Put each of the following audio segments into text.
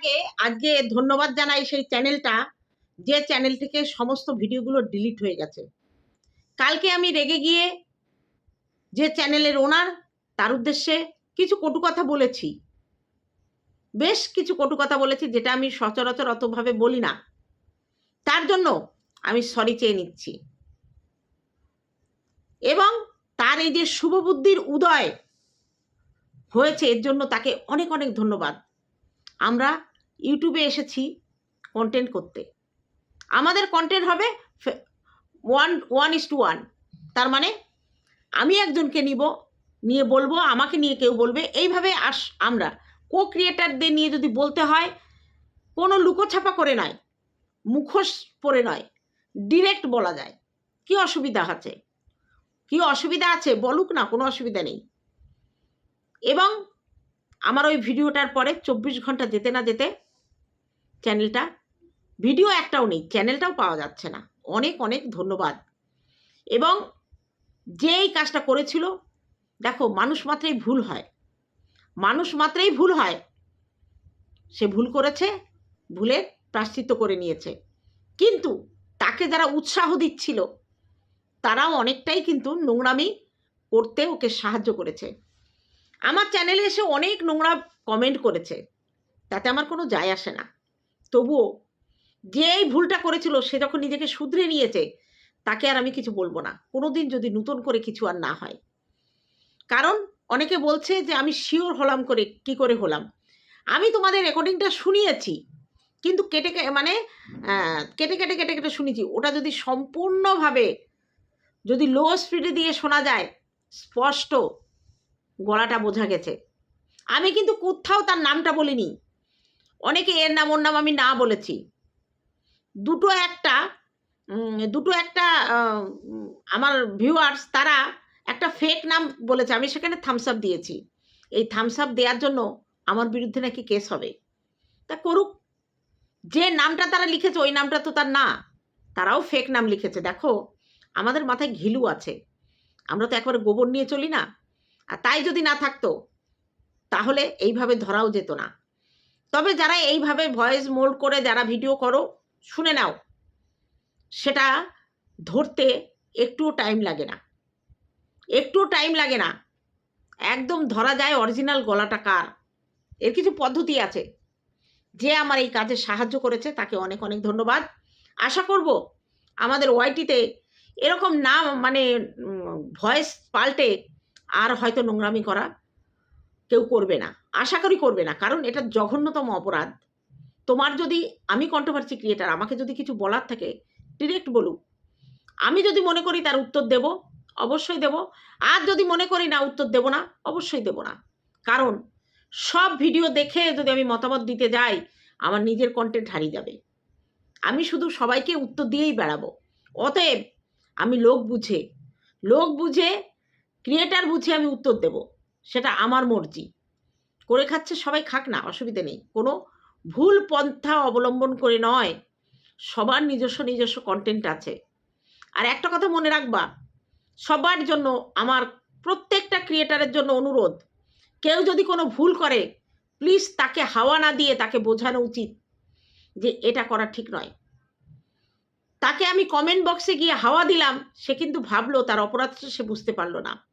আগে আজকে ধন্যবাদ জানাই সেই চ্যানেলটা, যে চ্যানেল থেকে সমস্ত ভিডিওগুলো ডিলিট হয়ে গেছে। কালকে আমি রেগে গিয়ে যে চ্যানেলের ওনার তার উদ্দেশ্যে কিছু কটু কথা বলেছি। বেশ কিছু কটু কথা বলেছি, যেটা আমি সচরাচর অতভাবে বলি না। তার জন্য আমি সরি চেয়ে নিচ্ছি। এবং তার এই যে শুভবুদ্ধির উদয় হয়েছে, এর জন্য তাকে অনেক অনেক ধন্যবাদ। আমরা ইউটিউবে এসেছি কন্টেন্ট করতে। আমাদের কন্টেন্ট হবে one one is two one তার মানে আমি একজনকে নিব, নিয়ে বলব, আমাকে নিয়ে কেউ বলবে। এইভাবে আস আমরা কো ক্রিয়েটারদের নিয়ে যদি বলতে হয়, কোনো লুকোছাপা করে নয়, মুখোশ পরে নয় ডিরেক্ট বলা যায়। কি অসুবিধা আছে? কি অসুবিধা আছে? বলুক না, কোনো অসুবিধা নেই। এবং আমার ওই ভিডিওটার পরে চব্বিশ ঘণ্টা যেতে না যেতে চ্যানেলটা। ভিডিও একটাও নেই, চ্যানেলটাও পাওয়া যাচ্ছে না। অনেক অনেক ধন্যবাদ। এবং যে এই কাজটা করেছিল, দেখো, মানুষ মাত্রেই ভুল হয়। মানুষ মাত্রেই ভুল হয়। সে ভুল করেছে ভুলে প্রাশ্চিত্য করে নিয়েছে। কিন্তু তাকে যারা উৎসাহ দিচ্ছিল, তারাও অনেকটাই কিন্তু নোংরামি করতে ওকে সাহায্য করেছে। আমার চ্যানেলে এসে অনেক নোংরা কমেন্ট করেছে। তাতে আমার কোনো যায় আসে না। তবুও যে এই ভুলটা করেছিল সে যখন নিজেকে শুধরে নিয়েছে, তাকে আর আমি কিছু বলব না। কোনো দিন যদি নতুন করে কিছু আর না হয়। কারণ অনেকে বলছে যে, আমি শিওর হলাম করে, কি করে হলাম? আমি তোমাদের রেকর্ডিংটা শুনিয়েছি, কিন্তু কেটে মানে কেটে কেটে কেটে কেটে শুনেছি। ওটা যদি সম্পূর্ণভাবে যদি লো স্পিডে দিয়ে শোনা যায়, স্পষ্ট গলাটা বোঝা গেছে। আমি কিন্তু কোথাও তার নামটা বলিনি। অনেকে এর নাম, ওর নাম আমি না বলেছি। দুটো একটা দুটো একটা আমার ভিউয়ার্স তারা একটা ফেক নাম বলেছে। আমি সেখানে থামস আপ দিয়েছি। এই থামস আপ দেওয়ার জন্য আমার বিরুদ্ধে নাকি কেস হবে? তা করুক। যে নামটা তারা লিখেছে, ওই নামটা তো তার না। তারাও ফেক নাম লিখেছে। দেখো, আমাদের মাথায় ঘিলু আছে। আমরা তো একবারে গোবর নিয়ে চলি না। আর তাই যদি না থাকতো, তাহলে এইভাবে ধরাও যেত না। তবে যারা এইভাবে ভয়েস মোল্ড করে যারা ভিডিও করো, শুনে নাও। সেটা ধরতে একটুও টাইম লাগে না। একটুও টাইম লাগে না। একদম ধরা যায় অরিজিনাল গলাটা কার? এর কিছু পদ্ধতি আছে। যে আমার এই কাজে সাহায্য করেছে, তাকে অনেক অনেক ধন্যবাদ। আশা করব আমাদের ওয়াইটিতে এরকম না মানে ভয়েস পাল্টে আর হয়তো নোংরামি করা কেউ করবে না। আশা করি করবে না। কারণ এটা জঘন্যতম অপরাধ। তোমার যদি, আমি কন্ট্রোভার্সি ক্রিয়েটার আমাকে যদি কিছু বলার থাকে ডিরেক্ট বলুক। আমি যদি মনে করি তার উত্তর দেব, অবশ্যই দেব। আর যদি মনে করি না, উত্তর দেব না, অবশ্যই দেব না। কারণ সব ভিডিও দেখে যদি আমি মতামত দিতে যাই, আমার নিজের কন্টেন্ট হারিয়ে যাবে। আমি শুধু সবাইকে উত্তর দিয়েই বেড়াবো। অতএব, আমি লোক বুঝে লোক বুঝে ক্রিয়েটার বুঝে আমি উত্তর দেব। সেটা আমার মর্জি। করে খাচ্ছে সবাই খাক না, অসুবিধে নেই। কোনো ভুল পন্থা অবলম্বন করে নয়। সবার নিজস্ব নিজস্ব কন্টেন্ট আছে। আর একটা কথা মনে রাখবা, সবার জন্য আমার প্রত্যেকটা ক্রিয়েটারের জন্য অনুরোধ, কেউ যদি কোনো ভুল করে প্লিজ তাকে হাওয়া না দিয়ে তাকে বোঝানো উচিত যে এটা করা ঠিক নয়। তাকে আমি কমেন্ট বক্সে গিয়ে হাওয়া দিলাম, সে কিন্তু ভাবলো তার অপরাধটা সে বুঝতে পারল না।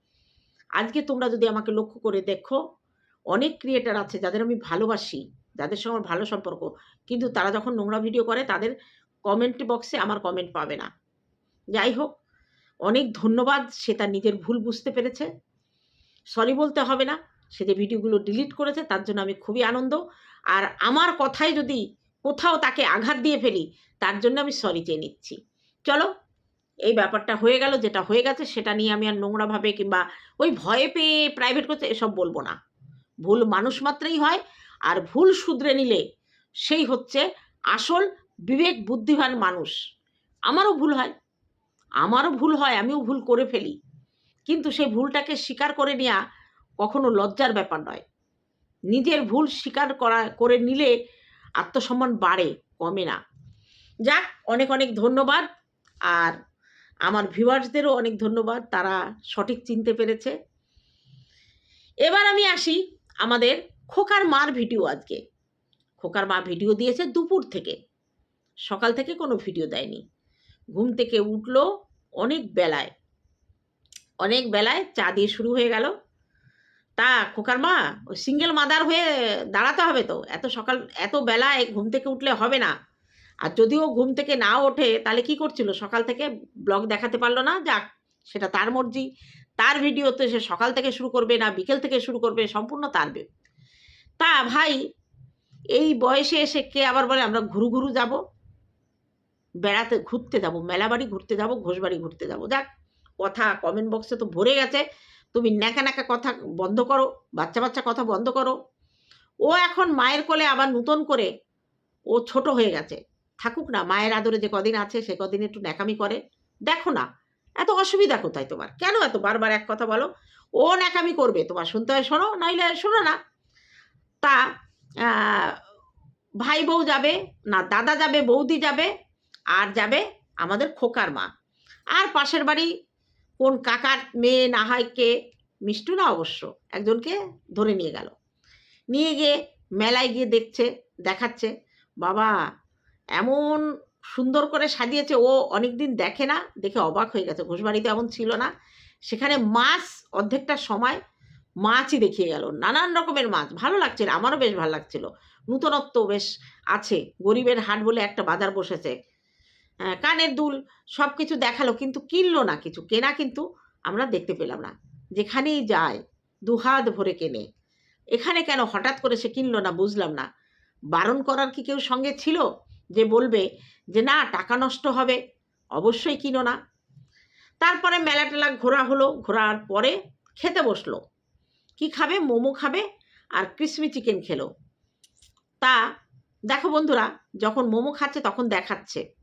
আজকে তোমরা যদি আমাকে লক্ষ্য করে দেখো, অনেক ক্রিয়েটার আছে যাদের আমি ভালোবাসি, যাদের সঙ্গে ভালো সম্পর্ক। কিন্তু তারা যখন নোংরা ভিডিও করে, তাদের কমেন্ট বক্সে আমার কমেন্ট পাবে না। যাই হোক, অনেক ধন্যবাদ, সে তার নিজের ভুল বুঝতে পেরেছে। সরি বলতে হবে না, সে যে ভিডিওগুলো ডিলিট করেছে, তার জন্য আমি খুবই আনন্দ। আর আমার কথায় যদি কোথাও তাকে আঘাত দিয়ে ফেলি, তার জন্য আমি সরি চেয়ে নিচ্ছি। চলো এই ব্যাপারটা হয়ে গেল, যেটা হয়ে গেছে সেটা নিয়ে আমি আর নোংরাভাবে কিংবা ওই ভয়ে পেয়ে প্রাইভেট করতে এসব বলব না। ভুল মানুষ মাত্রেই হয় আর ভুল শুধরে নিলে সেই হচ্ছে আসল বিবেক বুদ্ধিমান মানুষ। আমারও ভুল হয়, আমারও ভুল হয়, আমিও ভুল করে ফেলি। কিন্তু সেই ভুলটাকে স্বীকার করে নেওয়া কখনো লজ্জার ব্যাপার নয়। নিজের ভুল স্বীকার করা, করে নিলে আত্মসম্মান বাড়ে, কমে না। যাক, অনেক অনেক ধন্যবাদ। আর আমার ভিউয়ার্সদেরও অনেক ধন্যবাদ, তারা সঠিক চিনতে পেরেছে। এবার আমি আসি আমাদের খোকার মার ভিডিও আজকে। খোকার মা ভিডিও দিয়েছে দুপুর থেকে। সকাল থেকে কোনো ভিডিও দেয়নি। ঘুম থেকে উঠল অনেক বেলায়। অনেক বেলায় চা দিয়ে শুরু হয়ে গেল। তা খোকার মা সিঙ্গেল মাদার হয়ে দাঁড়াতে হবে তো? এত সকাল, এত বেলায় ঘুম থেকে উঠলে হবে না। আর যদিও ঘুম থেকে না ওঠে, তাহলে কি করছিল? সকাল থেকে ব্লগ দেখাতে পারল না, যাক, সেটা তার মর্জি। তার ভিডিও তো সে সকাল থেকে শুরু করবে না, বিকেল থেকে শুরু করবে, সম্পূর্ণ তার তা ভাই, এই বয়সে এসে কে আবার বলে, আমরা ঘুরু ঘুরু যাব? বেড়াতে ঘুরতে যাব, মেলাবাড়ি ঘুরতে যাব, ঘোষবাড়ি ঘুরতে যাব। যাক, কথা কমেন্ট বক্সে তো ভরে গেছে। তুমি ন্যাকা ন্যাকা কথা বন্ধ করো, বাচ্চা বাচ্চা কথা বন্ধ করো। ও এখন মায়ের কোলে আবার নূতন করে, ও ছোট হয়ে গেছে। থাকুক না, মায়ের আদরে যে কদিন আছে, সে কদিন একটু ন্যাকামি করে। দেখো না, এত অসুবিধা কোথায় তোমার? কেন এত বারবার এক কথা বলো? ও ন্যাকামি করবে, তোমার শুনতে হয় শোনো, নইলে শোনো না। তা ভাই বউ যাবে, না, দাদা যাবে, বৌদি যাবে, আর যাবে আমাদের খোকার মা। আর পাশের বাড়ি কোন কাকার মেয়ে না হয় কে? মিষ্টু না অবশ্য, একজনকে ধরে নিয়ে গেল। নিয়ে গিয়ে মেলায় গিয়ে দেখছে, দেখাচ্ছে, বাবা এমন সুন্দর করে সাজিয়েছে ও অনেকদিন দেখে না দেখে অবাক হয়ে গেছে। ঘোষবাড়িতে এমন ছিল না। সেখানে মাছ অর্ধেকটা সময় মাছই দেখিয়ে গেল। নানান রকমের মাছ। ভালো লাগছিল আমারও বেশ ভালো লাগছিল। নূতনত্ব বেশ আছে। গরিবের হাট বলে একটা বাজার বসেছে। আহ, কানের দুল সব কিছু দেখাল কিন্তু কিনলো না কিছু। কেনা কিন্তু আমরা দেখতে পেলাম না। যেখানেই যায় দুহাত ভরে কেনে। এখানে কেন হঠাৎ করে সে কিনলো না বুঝলাম না। বারণ করার কি কেউ সঙ্গে ছিল? যে বলবে যে না, টাকা নষ্ট হবে, অবশ্যই কিনো না। তারপরে মেলা টেলা ঘোরা হলো, ঘোরার পরে খেতে বসল। কি খাবে? মোমো খাবে আর ক্রিসমি চিকেন খেলো। তা দেখো বন্ধুরা, যখন মোমো খাচ্ছে তখন দেখাচ্ছে।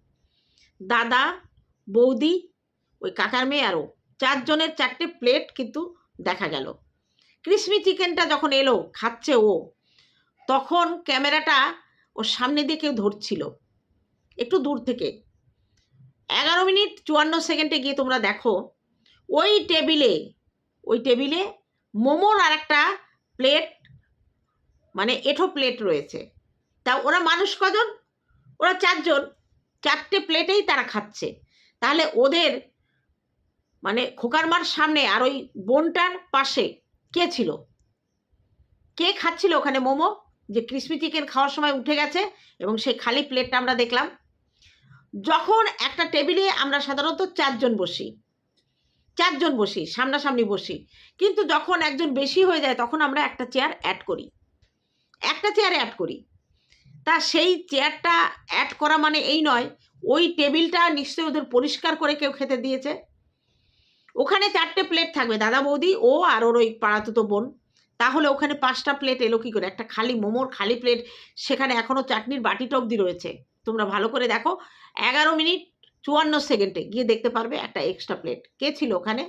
দাদা, বৌদি, ওই কাকার মেয়ে আরও চারজনের চারটে প্লেট কিন্তু দেখা গেল। ক্রিসমি চিকেনটা যখন এলো, খাচ্ছে ও, তখন ক্যামেরাটা ওর সামনে দিয়ে কেউ ধরছিল। একটু দূর থেকে। এগারো মিনিট চুয়ান্ন সেকেন্ডে গিয়ে তোমরা দেখো, ওই টেবিলে ওই টেবিলে মোমোর আর একটা প্লেট মানে এঠো প্লেট রয়েছে। তা ওরা মানুষ কজন? ওরা চারজন। চারটে প্লেটেই তারা খাচ্ছে। তাহলে ওদের মানে খোকার মার সামনে আর ওই বোনটার পাশে কে ছিল? কে খাচ্ছিল ওখানে মোমো? যে ক্রিসপি চিকেন খাওয়ার সময় উঠে গেছে এবং সেই খালি প্লেটটা আমরা দেখলাম। যখন একটা টেবিলে আমরা সাধারণত চারজন বসি চারজন বসি, সামনাসামনি বসি, কিন্তু যখন একজন বেশি হয়ে যায় তখন আমরা একটা চেয়ার অ্যাড করি। একটা চেয়ার অ্যাড করি। তা সেই চেয়ারটা অ্যাড করা মানে এই নয়, ওই টেবিলটা নিশ্চয়ই ওদের পরিষ্কার করে কেউ খেতে দিয়েছে। ওখানে চারটে প্লেট থাকবে, দাদা বৌদি, ও আর ওর ওই পাড়াতুতো বোন। তাহলে ওখানে পাঁচটা প্লেট এলো কী করে? একটা খালি মোমোর খালি প্লেট সেখানে এখনও চাটনির বাটি টবদি রয়েছে। তোমরা ভালো করে দেখো। এগারো মিনিট চুয়ান্ন সেকেন্ডে গিয়ে দেখতে পারবে একটা এক্সট্রা প্লেট কে ছিল ওখানে?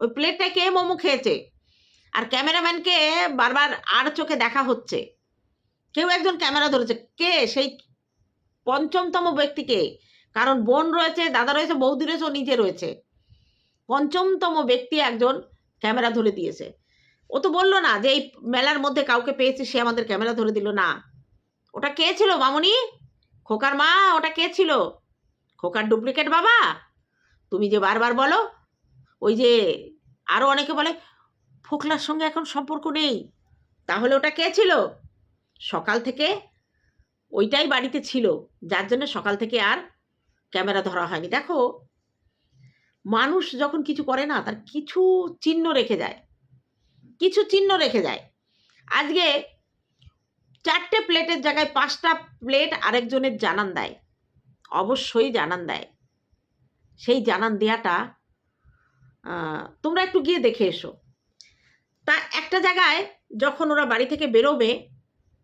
ওই প্লেটটা কে মোমো খেয়েছে? আর ক্যামেরাম্যানকে বারবার আর চোখে দেখা হচ্ছে? কেউ একজন ক্যামেরা ধরেছে। কে? সেই পঞ্চমতম ব্যক্তিকে কারণ বোন রয়েছে, দাদা রয়েছে, বৌদি রয়েছে, ও নিজে রয়েছে। পঞ্চমতম ব্যক্তি একজন ক্যামেরা ধরে দিয়েছে। ও তো বলল না যে এই মেলার মধ্যে কাউকে পেয়েছি, সে আমাদের ক্যামেরা ধরে দিল, না। ওটা কে ছিল, মামুনি? খোকার মা, ওটা কে ছিল? খোকার ডুপ্লিকেট বাবা? তুমি যে বারবার বলো, ওই যে আরও অনেকে বলে, ফোকলার সঙ্গে এখন সম্পর্ক নেই। তাহলে ওটা কে ছিল? সকাল থেকে ওইটাই বাড়িতে ছিল, যার জন্য সকাল থেকে আর ক্যামেরা ধরা হয়নি। দেখো, মানুষ যখন কিছু করে না, তার কিছু চিহ্ন রেখে যায়। কিছু চিহ্ন রেখে যায়। আজকে চারটে প্লেটের জায়গায় পাঁচটা প্লেট আরেকজনের জানান দেয়। অবশ্যই জানান দেয়। সেই জানান দেওয়াটা আহ, তোমরা একটু গিয়ে দেখে এসো। তা একটা জায়গায় যখন ওরা বাড়ি থেকে বেরোবে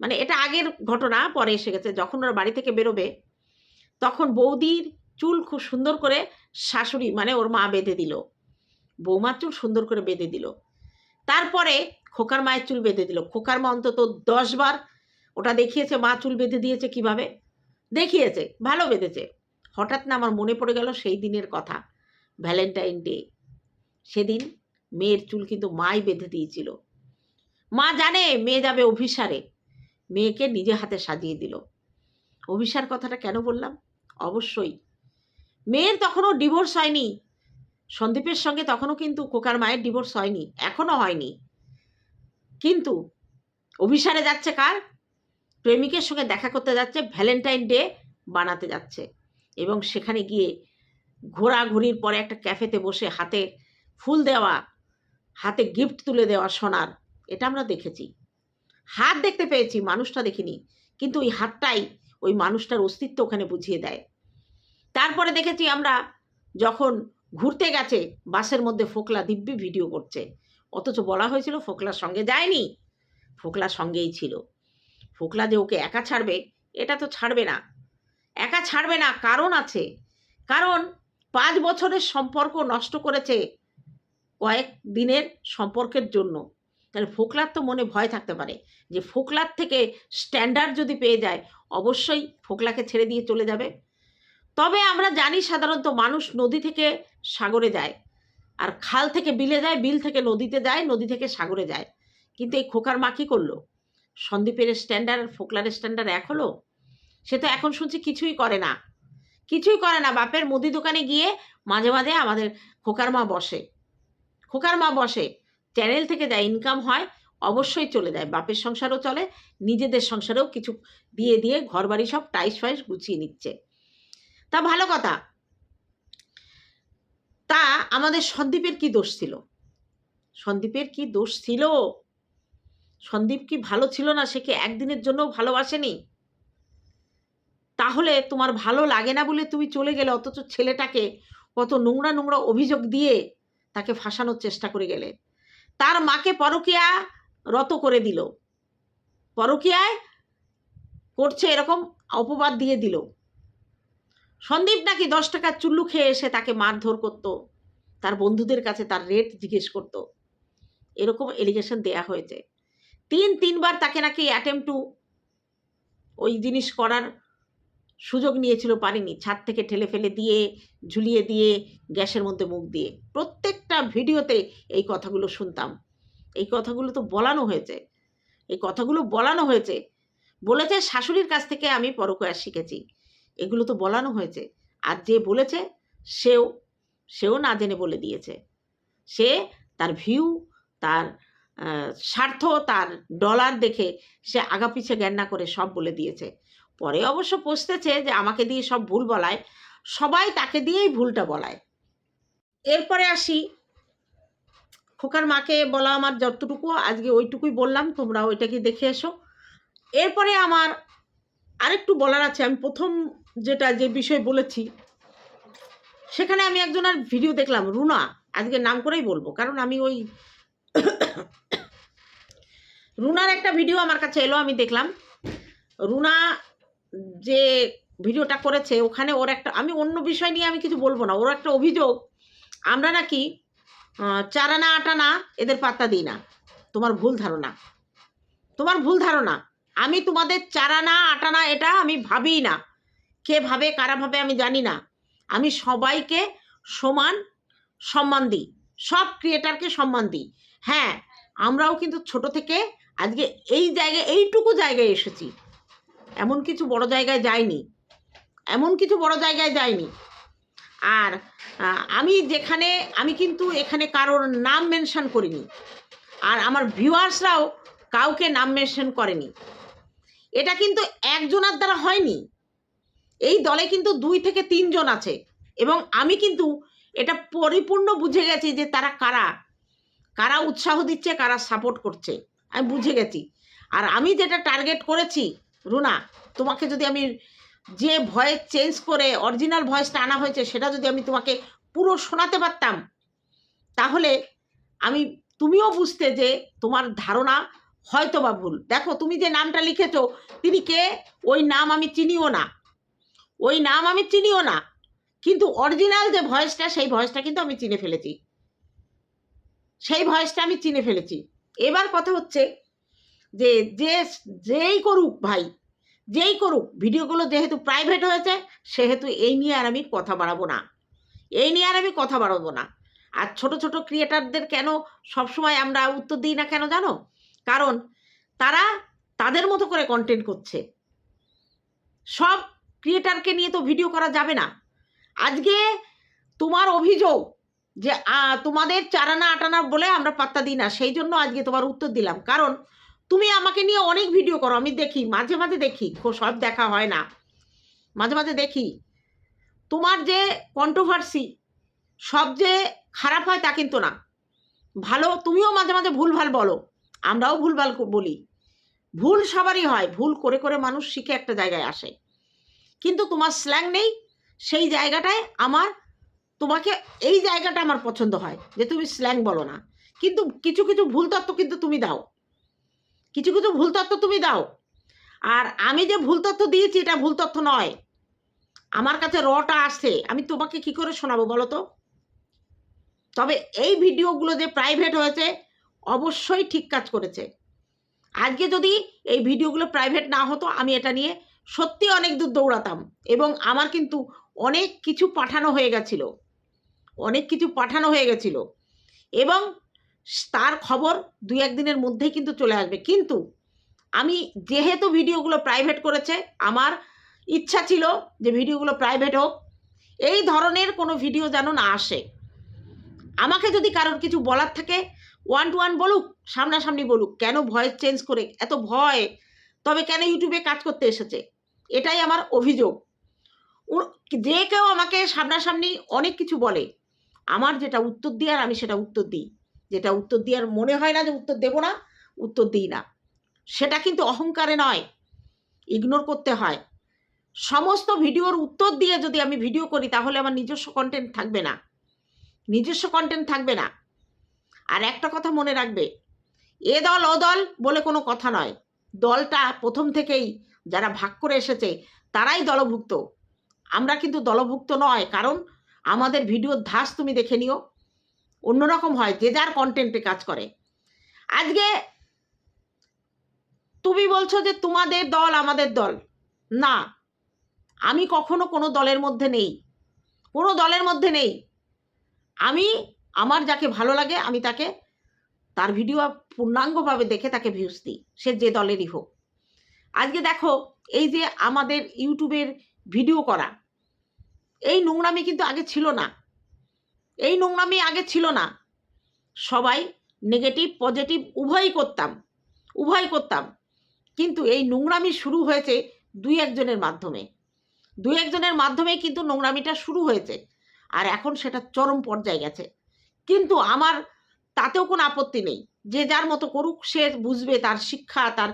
মানে এটা আগের ঘটনা পরে এসে গেছে যখন ওরা বাড়ি থেকে বেরোবে তখন বৌদির চুল খুব সুন্দর করে শাশুড়ি মানে ওর মা বেঁধে দিল। বৌমার চুল সুন্দর করে বেঁধে দিল। তারপরে খোকার মায়ের চুল বেঁধে দিল। খোকার মা অন্তত দশবার ওটা দেখিয়েছে, মা চুল বেঁধে দিয়েছে কীভাবে? দেখিয়েছে, ভালো বেঁধেছে। হঠাৎ না আমার মনে পড়ে গেল সেই দিনের কথা ভ্যালেন্টাইন ডে সেদিন মেয়ের চুল কিন্তু মাই বেঁধে দিয়েছিল। মা জানে মেয়ে যাবে অভিসারে। মেয়েকে নিজে হাতে সাজিয়ে দিল। অভিসার কথাটা কেন বললাম? অবশ্যই। মেয়ের তখনও ডিভোর্স হয়নি। সন্দীপের সঙ্গে তখনও কিন্তু কোকার মায়ের ডিভোর্স হয়নি, এখনও হয়নি। কিন্তু অভিসারে যাচ্ছে কার? প্রেমিকের সঙ্গে দেখা করতে যাচ্ছে ভ্যালেন্টাইন ডে বানাতে যাচ্ছে। এবং সেখানে গিয়ে ঘোরাঘুরির পরে একটা ক্যাফেতে বসে হাতে ফুল দেওয়া, হাতে গিফট তুলে দেওয়া সোনার, এটা আমরা দেখেছি। হাত দেখতে পেয়েছি, মানুষটা দেখিনি। কিন্তু ওই হাতটাই ওই মানুষটার অস্তিত্ব ওখানে বুঝিয়ে দেয়। তারপরে দেখেছি আমরা যখন ঘুরতে গেছে, বাসের মধ্যে ফোকলা দিব্যি ভিডিও করছে। অথচ বলা হয়েছিল ফোকলার সঙ্গে যায়নি। ফোকলা সঙ্গেই ছিল। ফোকলা যে ওকে একা ছাড়বে, এটা তো ছাড়বে না। একা ছাড়বে না, কারণ আছে। কারণ পাঁচ বছরের সম্পর্ক নষ্ট করেছে কয়েক দিনের সম্পর্কের জন্য। তাহলে ফোকলার তো মনে ভয় থাকতে পারে যে ফোকলার থেকে স্ট্যান্ডার্ড যদি পেয়ে যায়, অবশ্যই ফোকলাকে ছেড়ে দিয়ে চলে যাবে। তবে আমরা জানি সাধারণত মানুষ নদী থেকে সাগরে যায়। আর খাল থেকে বিলে যায়, বিল থেকে নদীতে যায়, নদী থেকে সাগরে যায়। কিন্তু এই খোকার মা কী করল? সন্দীপের স্ট্যান্ডার্ড ফোকলার স্ট্যান্ডার্ড এক হলো? সে তো এখন শুনছি কিছুই করে না। কিছুই করে না। বাপের মুদি দোকানে গিয়ে মাঝে মাঝে আমাদের খোকার মা বসে। খোকার মা বসে। চ্যানেল থেকে যা ইনকাম হয়, অবশ্যই চলে যায়। বাপের সংসারও চলে, নিজেদের সংসারেও কিছু দিয়ে দিয়ে ঘরবাড়ি সব টাইস ফাইস গুছিয়ে নিচ্ছে। তা ভালো কথা। তা আমাদের সন্দীপের কি দোষ ছিল? সন্দীপের কি দোষ ছিল? সন্দীপ কি ভালো ছিল না? সে কি একদিনের জন্য ভালোবাসেনি? তাহলে তোমার ভালো লাগে না বলে তুমি চলে গেলে, অথচ ছেলেটাকে কত নোংরা নোংরা অভিযোগ দিয়ে তাকে ফাঁসানোর চেষ্টা করে গেলে। তার মাকে পরকিয়া রত করে দিল। পরকিয়ায় করছে এরকম অপবাদ দিয়ে দিল। সন্দীপ নাকি দশ টাকার চুল্লু খেয়ে এসে তাকে মারধর করতো। তার বন্ধুদের কাছে তার রেট জিজ্ঞেস করতো। এরকম এলিগেশন দেয়া হয়েছে। তিন, তিনবার তাকে নাকি অ্যাটেম্প টু ওই জিনিস করার সুযোগ নিয়েছিল পারিনি। ছাদ থেকে ঠেলে ফেলে দিয়ে, ঝুলিয়ে দিয়ে, গ্যাসের মধ্যে মুখ দিয়ে। প্রত্যেকটা ভিডিওতে এই কথাগুলো শুনতাম। এই কথাগুলো তো বলানো হয়েছে। এই কথাগুলো বলানো হয়েছে। বলেছে শাশুড়ির কাছ থেকে আমি পরকয়া শিখেছি। এগুলো তো বলানো হয়েছে। আর যে বলেছে, সেও সেও না জেনে বলে দিয়েছে। সে তার ভিউ তার স্বার্থ, তার ডলার দেখে সে আগাপিছে জ্ঞান না করে সব বলে দিয়েছে। পরে অবশ্য পস্তেছে যে আমাকে দিয়ে সব ভুল বলায়, সবাই তাকে দিয়েই ভুলটা বলায়। এরপরে আসি, খোকার মাকে বলা আমার যতটুকু, আজকে ওইটুকুই বললাম তোমরা ওইটাকে দেখে এসো। এরপরে আমার আরেকটু বলার আছে, আমি প্রথম যেটা যে বিষয় বলেছি, সেখানে আমি একজনের ভিডিও দেখলাম, রুনা, আজকে নাম করেই বলব, কারণ আমি ওই রুনার একটা ভিডিও আমার কাছে এলো, আমি দেখলাম। রুনা যে ভিডিওটা করেছে, ওখানে ওর একটা, আমি অন্য বিষয় নিয়ে আমি কিছু বলব না, ওর একটা অভিযোগ, আমরা নাকি চারানা আটানা এদের পাত্তা দিই না। তোমার ভুল ধারণা। তোমার ভুল ধারণা। আমি তোমাদের চারানা আটানা এটা আমি ভাবি না। কে ভাবে, কারা ভাবে আমি জানি না। আমি সবাইকে সমান সম্মান দিই। সব ক্রিয়েটারকে সম্মান দিই। হ্যাঁ আমরাও কিন্তু ছোট থেকে আজকে এই জায়গায়, এইটুকু জায়গায় এসেছি। এমন কিছু বড় জায়গায় যাইনি। এমন কিছু বড় জায়গায় যাইনি। আর আমি যেখানে, আমি কিন্তু এখানে কারোর নাম মেনশন করিনি। আর আমার ভিউয়ার্সরাও কাউকে নাম মেনশন করেনি। এটা কিন্তু একজনের দ্বারা হয়নি। এই দলে কিন্তু দুই থেকে তিনজন আছে। এবং আমি কিন্তু এটা পরিপূর্ণ বুঝে গেছি যে তারা কারা। কারা উৎসাহ দিচ্ছে, কারা সাপোর্ট করছে। আমি বুঝে গেছি। আর আমি যেটা টার্গেট করেছি, রুনা, তোমাকে যদি আমি যে ভয়েস চেঞ্জ করে অরিজিনাল ভয়েসটা আনা হয়েছে, সেটা যদি আমি তোমাকে পুরো শোনাতে পারতাম, তাহলে আমি, তুমিও বুঝতে যে তোমার ধারণা হয়তো বা ভুল। দেখো, তুমি যে নামটা লিখেছো, তিনি কে? ওই নাম আমি চিনিও না। ওই নাম আমি চিনিও না। কিন্তু অরিজিনাল যে ভয়েসটা সেই ভয়েসটা কিন্তু আমি চিনে ফেলেছি। সেই ভয়েসটা আমি চিনে ফেলেছি। এবার কথা হচ্ছে যে যে, যেই করুক ভাই, যেই করুক, ভিডিওগুলো যেহেতু প্রাইভেট হয়েছে, সেহেতু এই নিয়ে আর আমি কথা বাড়াবো না। এই নিয়ে আর আমি কথা বাড়াবো না। আর ছোট ছোট ক্রিয়েটারদের কেন সবসময় আমরা উত্তর দিই না কেন জানো? কারণ তারা তাদের মতো করে কন্টেন্ট করছে। সব ক্রিয়েটারকে নিয়ে তো ভিডিও করা যাবে না। আজকে তোমার অভিযোগ যে তোমাদের চারানা আটানা বলে আমরা পাত্তা দিই না, সেই জন্য আজকে তোমার উত্তর দিলাম। কারণ তুমি আমাকে নিয়ে অনেক ভিডিও করো, আমি দেখি, মাঝে মাঝে দেখি সব দেখা হয় না। মাঝে মাঝে দেখি। তোমার যে কন্ট্রোভার্সি সব যে খারাপ হয় তা কিন্তু না। ভালো, তুমিও মাঝে মাঝে ভুলভাল বলো, আমরাও ভুলভাল বলি। ভুল সবারই হয়, ভুল করে করে মানুষ শিখে একটা জায়গায় আসে। কিন্তু তোমার স্ল্যাং নেই, সেই জায়গাটায় আমার, তোমাকে এই জায়গাটা আমার পছন্দ হয়, যে তুমি স্ল্যাং বলো না। কিন্তু কিছু কিছু ভুল তত্ত্ব কিন্তু তুমি দাও। কিছু কিছু ভুল তত্ত্ব তুমি দাও। আর আমি যে ভুল তথ্য দিয়েছি, এটা ভুল তথ্য নয়। আমার কাছে রটা আসছে আমি তোমাকে কি করে শোনাবো বলো তো? তবে এই ভিডিওগুলো যে প্রাইভেট হয়েছে, অবশ্যই ঠিক কাজ করেছে। আজকে যদি এই ভিডিওগুলো প্রাইভেট না হতো, আমি এটা নিয়ে সত্যি অনেক দূর দৌড়াতাম এবং আমার কিন্তু অনেক কিছু পাঠানো হয়ে গেছিল। অনেক কিছু পাঠানো হয়ে গেছিল এবং তার খবর দুই একদিনের মধ্যেই কিন্তু চলে আসবে। কিন্তু আমি যেহেতু ভিডিওগুলো প্রাইভেট করেছে, আমার ইচ্ছা ছিল যে ভিডিওগুলো প্রাইভেট হোক, এই ধরনের কোনো ভিডিও যেন না আসে। আমাকে যদি কারোর কিছু বলার থাকে ওয়ান টু ওয়ান বলুক, সামনাসামনি বলুক, কেন ভয়েস চেঞ্জ করে, এত ভয়, তবে কেন ইউটিউবে কাজ করতে এসেছে? এটাই আমার অভিযোগ। যে কেউ আমাকে সামনাসামনি অনেক কিছু বলে, আমার যেটা উত্তর দেওয়ার আমি সেটা উত্তর দিই। যেটা উত্তর দেওয়ার মনে হয় না যে উত্তর দেবো না, উত্তর দিই না। সেটা কিন্তু অহংকারে নয় ইগনোর করতে হয়। সমস্ত ভিডিওর উত্তর দিয়ে যদি আমি ভিডিও করি, তাহলে আমার নিজস্ব কন্টেন্ট থাকবে না। নিজস্ব কন্টেন্ট থাকবে না। আর একটা কথা মনে রাখবে, এ দল, ও দল বলে কোনো কথা নয়। দলটা প্রথম থেকেই যারা ভাগ করে এসেছে, তারাই দলভুক্ত। আমরা কিন্তু দলভুক্ত নয়, কারণ আমাদের ভিডিওর ধাস তুমি দেখে নিও। অন্যরকম হয়, যে যার কন্টেন্টে কাজ করে। আজকে তুমি বলছো যে তোমাদের দল আমাদের দল। না, আমি কখনো কোনো দলের মধ্যে নেই। কোনো দলের মধ্যে নেই। আমি, আমার যাকে ভালো লাগে, আমি তাকে, তার ভিডিও পূর্ণাঙ্গভাবে দেখে তাকে ভিউজ দিই। সে যে দলেরই হোক। আজকে দেখো, এই যে আমাদের ইউটিউবের ভিডিও করা, এই নোংরামি কিন্তু আগে ছিল না। এই নোংরামি আগে ছিল না। সবাই নেগেটিভ পজিটিভ উভয়ই করতাম উভয় করতাম। কিন্তু এই নোংরামি শুরু হয়েছে দুই একজনের মাধ্যমে। দুই একজনের মাধ্যমে কিন্তু নোংরামিটা শুরু হয়েছে। আর এখন সেটা চরম পর্যায়ে গেছে। কিন্তু আমার তাতেও কোনো আপত্তি নেই। যে যার মতো করুক, সে বুঝবে তার শিক্ষা, তার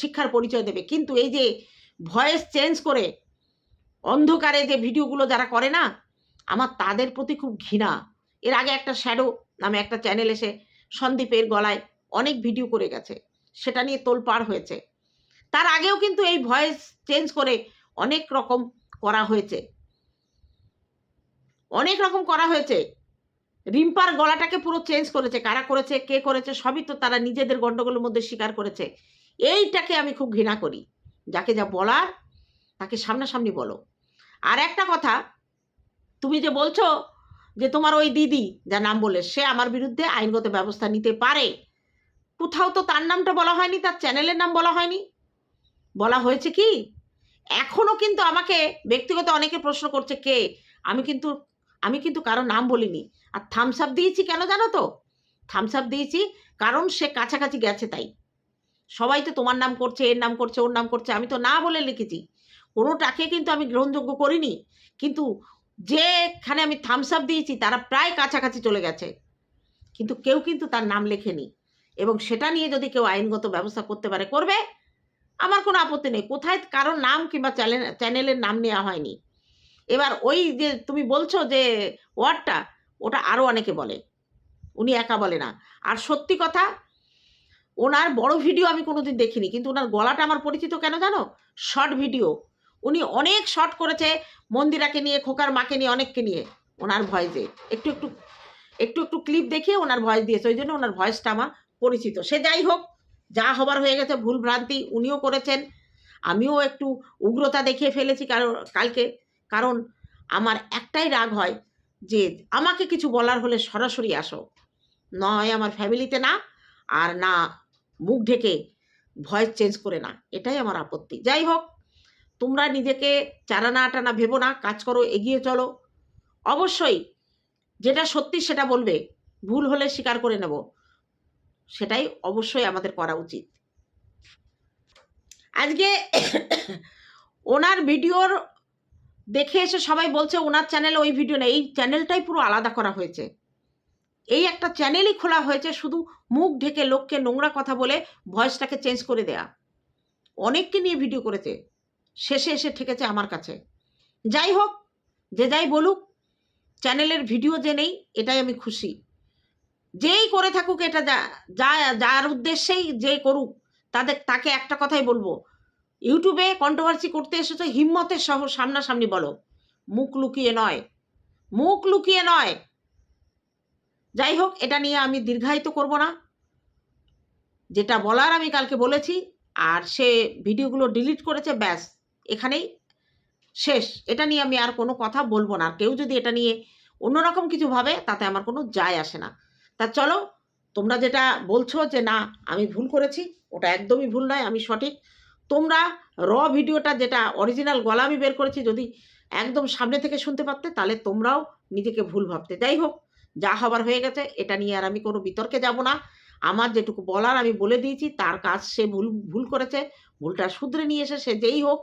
শিক্ষার পরিচয় দেবে। কিন্তু এই যে ভয়েস চেঞ্জ করে অন্ধকারে যে ভিডিওগুলো যারা করে না, আমার তাদের প্রতি খুব ঘৃণা। এর আগে একটা শ্যাডো নামে একটা চ্যানেল এসে সন্দীপের গলায় অনেক ভিডিও করে গেছে। সেটা নিয়ে তোলপাড় হয়েছে। তার আগেও কিন্তু এই ভয়েস চেঞ্জ করে অনেক রকম করা হয়েছে। অনেক রকম করা হয়েছে। রিম্পার গলাটাকে পুরো চেঞ্জ করেছে। কারা করেছে, কে করেছে, সবই তো তারা নিজেদের গণ্ডগোলের মধ্যে স্বীকার করেছে। এইটাকে আমি খুব ঘৃণা করি। যাকে যা বলার, তাকে সামনাসামনি বলো। আর একটা কথা, তুমি যে বলছো যে তোমার ওই দিদি যা নাম বলে, সে আমার বিরুদ্ধে আইনগত ব্যবস্থা নিতে পারে। কোথাও তো তার নামটা বলা হয়নি, তার চ্যানেলের নাম বলা হয়নি। বলা হয়েছে কি? এখনও কিন্তু আমাকে ব্যক্তিগত অনেকে প্রশ্ন করছে কে? আমি কিন্তু আমি কিন্তু কারও নাম বলিনি। আর থামস আপ দিয়েছি কেন জানো তো? থামস আপ দিয়েছি, কারণ সে কাছাকাছি গেছে তাই। সবাই তো তোমার নাম করছে, এর নাম করছে, ওর নাম করছে, আমি তো না বলে লিখেছি। কোনোটাকে কিন্তু আমি গ্রহণযোগ্য করিনি। কিন্তু যেখানে আমি থামস আপ দিয়েছি, তারা প্রায় কাছাকাছি চলে গেছে। কিন্তু কেউ কিন্তু তার নাম লেখেনি। এবং সেটা নিয়ে যদি কেউ আইনগত ব্যবস্থা করতে পারে, করবে? আমার কোনো আপত্তি নেই। কোথায় কারোর নাম কিংবা চ্যানেল, চ্যানেলের নাম নেওয়া হয়নি। এবার ওই যে তুমি বলছো যে ওয়ার্ডটা, ওটা আরও অনেকে বলে। উনি একা বলে না। আর সত্যি কথা ওনার বড় ভিডিও আমি কোনোদিন দেখিনি, কিন্তু ওনার গলাটা আমার পরিচিত কেন জানো? শর্ট ভিডিও উনি অনেক শর্ট করেছে মন্দিরাকে নিয়ে, খোকার মাকে নিয়ে, অনেককে নিয়ে, ওনার ভয়েসে একটু একটু একটু একটু ক্লিপ দেখিয়ে ওনার ভয়েস দিয়েছে, ওই জন্য ওনার ভয়েসটা আমার পরিচিত। সে যাই হোক, যা হবার হয়ে গেছে, ভুল ভ্রান্তি উনিও করেছেন। আমিও একটু উগ্রতা দেখিয়ে ফেলেছি কারণ কালকে। কারণ আমার একটাই রাগ হয় যে, আমাকে কিছু বলার হলে সরাসরি আসো। নয়, আমার ফ্যামিলিতে না, আর না মুখ ঢেকে ভয়েস চেঞ্জ করে না। এটাই আমার আপত্তি। যাই হোক, তোমরা নিজেকে চারানা আটানা ভেবো না, কাজ করো, এগিয়ে চলো। অবশ্যই যেটা সত্যি সেটা বলবে, ভুল হলে স্বীকার করে নেব। সেটাই অবশ্যই আমাদের করা উচিত। আজকে ওনার ভিডিওর দেখে এসে সবাই বলছে, ওনার চ্যানেলে ওই ভিডিও নেই। এই চ্যানেলটাই পুরো আলাদা করা হয়েছে। এই একটা চ্যানেলই খোলা হয়েছে শুধু মুখ ঢেকে লোককে নোংরা কথা বলে ভয়েসটাকে চেঞ্জ করে দেয়া। অনেককে নিয়ে ভিডিও করেছে। শেষে এসে ঠেকেছে আমার কাছে। যাই হোক, যে যাই বলুক চ্যানেলের ভিডিও যে নেই, এটাই আমি খুশি। যেই করে থাকুক, এটা যা যা, যার উদ্দেশ্যেই যে করুক, তাদের, তাকে একটা কথাই বলব। ইউটিউবে কন্ট্রোভার্সি করতে এসেছ, হিম্মতের সহ সামনাসামনি বলো। মুখ লুকিয়ে নয়। মুখ লুকিয়ে নয়। যাই হোক, এটা নিয়ে আমি দীর্ঘায়িত করব না। যেটা বলার আমি কালকে বলেছি, আর সে ভিডিওগুলো ডিলিট করেছে, ব্যাস, এখানেই শেষ। এটা নিয়ে আমি আর কোনো কথা বলব না। আর কেউ যদি এটা নিয়ে অন্যরকম কিছু ভাবে, তাতে আমার কোনো যায় আসে না। তা চলো, তোমরা যেটা বলছো যে না, আমি ভুল করেছি, ওটা একদমই ভুল নয়, আমি সঠিক। তোমরা র ভিডিওটা যেটা অরিজিনাল গলা আমি বের করেছি, যদি একদম সামনে থেকে শুনতে পারতে, তাহলে তোমরাও নিজেকে ভুল ভাবতে। যাই হোক যা হবার হয়ে গেছে, এটা নিয়ে আর আমি কোনো বিতর্কে যাব না। আমার যেটুকু বলার আমি বলে দিয়েছি, তার কাজ সে ভুল ভুল করেছে, ভুলটা শুধরে নিয়ে এসে সে যেই হোক,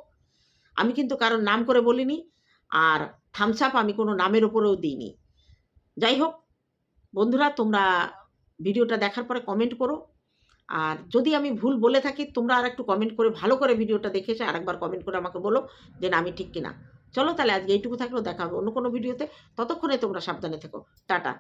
আমি কিন্তু কারোর নাম করে বলিনি আর থামস আপ আমি কোনো নামের ওপরেও দিইনি। যাই হোক, বন্ধুরা, তোমরা ভিডিওটা দেখার পরে কমেন্ট করো। আর যদি আমি ভুল বলে থাকি, তোমরা আর একটু কমেন্ট করে ভালো করে ভিডিওটা দেখে এসে আরেকবার কমেন্ট করে আমাকে বলো যে না, আমি ঠিক কিনা। চলো তাহলে আজকে এইটুকু থাকলেও দেখা হবে অন্য কোনো ভিডিওতে। ততক্ষণে তোমরা সাবধানে থেকো। টাটা।